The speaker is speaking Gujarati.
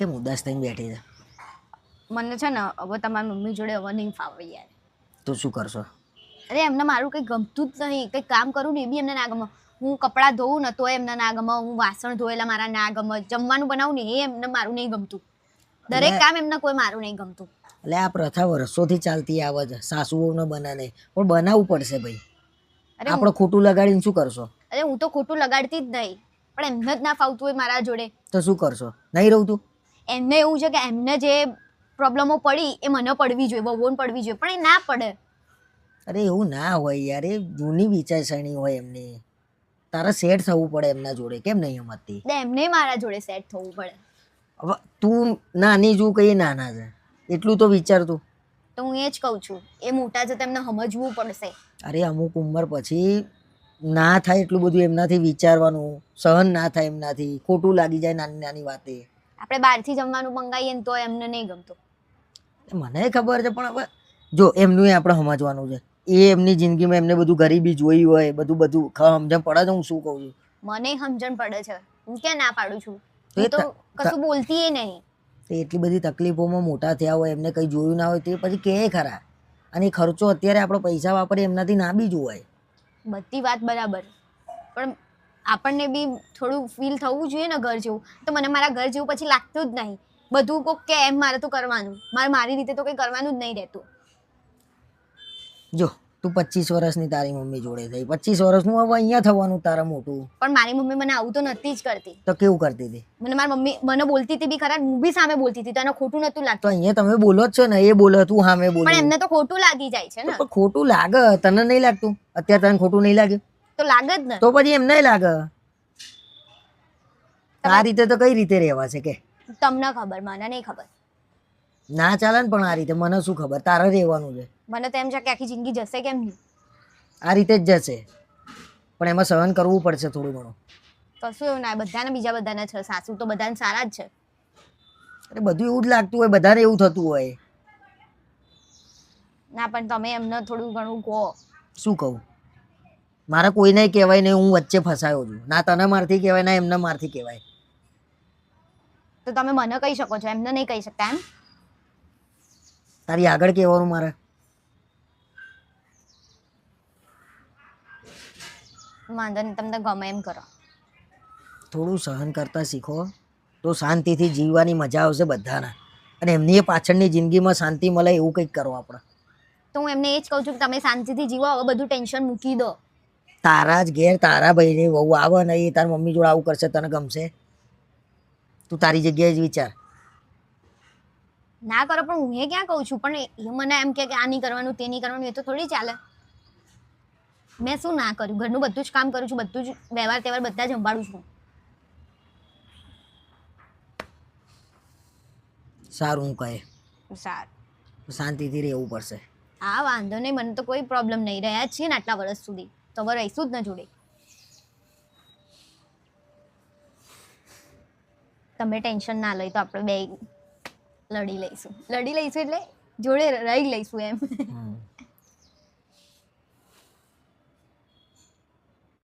કેમ ઉદાસ થઈને બેઠી છે? મને છે ને હવે તમારી મમ્મી જોડે હવે નહીં ફાવે યાર તો શું કરશો? અરે એમને મારું કંઈ ગમતું જ નહીં. કંઈ કામ કરું ને એ બી એમને ના ગમે. હું કપડાં ધોઉં ને તો એમને ના ગમે. હું વાસણ ધોયેલા મારા ના ગમે. જમવાનું બનાવું ને એ એમને મારું નહીં ગમતું. દરેક કામ એમને કોઈ મારું નહીં ગમતું. એટલે આ પ્રથા વર્ષોથી ચાલતી આવે છે સાસુઓને બને નહીં. પણ બનાવવું પડશે ભાઈ. અરે આપણે ખોટું લગાડીને શું કરશો? અરે હું તો ખોટું લગાડતી જ નહીં. પણ એમને જ ના ફાવતું હોય મારા જોડે. તો શું કરશો? નહીં રહું તું? એમને એવું છે કે એમને જે પ્રોબ્લેમો પડી એ મને પડવી જોઈએ વહુને પડવી જોઈએ પણ એ ના પડે. અરે એવું ના હોય યાર એ જૂની વિચારસરણી હોય એમની. તારે સેટ થવું પડે એમના જોડે કેમ નહીં એટલે એમને મારા જોડે સેટ થવું પડે. હવે તું નાની જુ કઈ નાના છે? એટલું તો વિચાર તું. તો હું એ જ કહું છું એ મોટા છે તેમને સમજવું પડશે. અરે અમુક ઉંમર પછી ના થાય એટલું બધું એમનાથી વિચારવાનું સહન ના થાય એમનાથી ખોટું લાગી જાય નાની નાની વાતે. આપણે બહારથી જમવાનું મંગાવીએ ને તો એમને નહીં ગમતું. મને ખબર છે પણ હવે જો એમનું એ આપણે સમજવાનું છે. એ એમની જિંદગીમાં એમને બધું ગરીબી જોઈ હોય બધું બધું સમજણ પડે છે હું શું કહું છું? મને સમજણ પડે છે. હું ક્યાં ના પાડું છું? એ તો કશું બોલતી નહીં. તે એટલી બધી તકલીફોમાં મોટા થયા હોય એમને કંઈ જોયું ના હોય તે પછી કહે ખરા? અને ખર્ચો અત્યારે આપણો પૈસા વાપરીએ એમનાથી ના બી જોવાય. બધી વાત બરાબર. પણ આપણને બી થોડું ફીલ થવું જોઈએ ને ઘર જેવું. તો મને મારા ઘર જેવું પછી લાગતું જ નહીં. બધું કોક કે એમ મારે તો કરવાનું. મારે મારી રીતે તો કંઈ કરવાનું જ નહીં રહેતું. જો તું પચીસ વર્ષની તારી મમ્મી જોડે થઈ. પચીસ વર્ષનું હવે અહીંયા થવાનું તારા મોટું. પણ મારી મમ્મી મને આવું તો નથી જ કરતી. તો કેવું કરતી હતી? મને મારી મમ્મી મને બોલતી હતી બી ખરા હું બી સામે બોલતી હતી. તો એને ખોટું નતું તો લાગતું. અહીંયા તમે બોલો જ છો ને એ બોલો તું સામે બોલો. પણ એમને તો ખોટું લાગી જાય છે ને. ખોટું લાગે તને નહીં લાગતું? અત્યારે તને ખોટું નહીં લાગ્યું? તો લાગે જ ને. તો પછી એમ નહીં લાગે. આ રીતે તો કઈ રીતે રહેવા છે કે? તમને ખબર મને નહીં ખબર. ના ચાલે ને પણ આ રીતે મને શું ખબર? તારે રહેવાનું છે. મને તો એમ છે કે આખી જિંદગી જશે કેમ નહીં? આ રીતે જ જશે. પણ એમાં સહન કરવું પડશે થોડું ઘણું. કશું એવું ના બધાને બીજા બધાને છે સાસુ તો બધાને સારા જ છે. અરે બધું એવું જ લાગતું હોય બધાને એવું થતું હોય. ના પણ તમે એમને થોડું ઘણું કહો. શું કહું? મારે કોઈને કહેવાય નહીં હું વચ્ચે ફસાયો છું. ના તને મારથી કહેવાય ના એમને મારથી કહેવાય. તો તમે મને કહી શકો છો એમને નહીં કહી શકતા એમ? તારી આગળ કહેવાનું મારે? વાંધો નહીં તમને ગમે એમ કરો. થોડું સહન કરતા શીખો. તો શાંતિથી જીવવાની મજા આવશે બધાને. અને એમની પાછળની જિંદગીમાં શાંતિ મળે એવું કંઈક કરો આપણે. તો હું એમને એ જ કહું છું કે તમે શાંતિથી જીવો હવે બધું ટેન્શન મૂકી દો. તારા જ ઘેર તારા ભાઈની વહુ આવે ને એ તારી મમ્મી જોડે આવું કરશે તને ગમશે? તું તારી જગ્યાએ જ વિચાર. ના કરો પણ હું એ ક્યાં કહું છું? પણ એ મને એમ કે કે આ નહીં કરવાનું તે નહીં કરવાનું એ તો થોડી ચાલે. મેં શું ના કર્યું? ઘરનું બધું જ કામ કરું છું બધું જ વ્યવહાર તહેવાર બધા જ સંભાળું છું. સારું હું કહે. સારું. શાંતિથી રહેવું પડશે. હા વાંધો નહીં મને તો કોઈ પ્રોબ્લેમ નહીં. રહ્યા જ છીએ ને આટલા વર્ષ સુધી. તો હવે રહીશું જ ન જોડે. તમે ટેન્શન ના લઈ તો આપણે બે લડી લઈશું. લડી લઈશું એટલે જોડે રહી લઈશું એમ.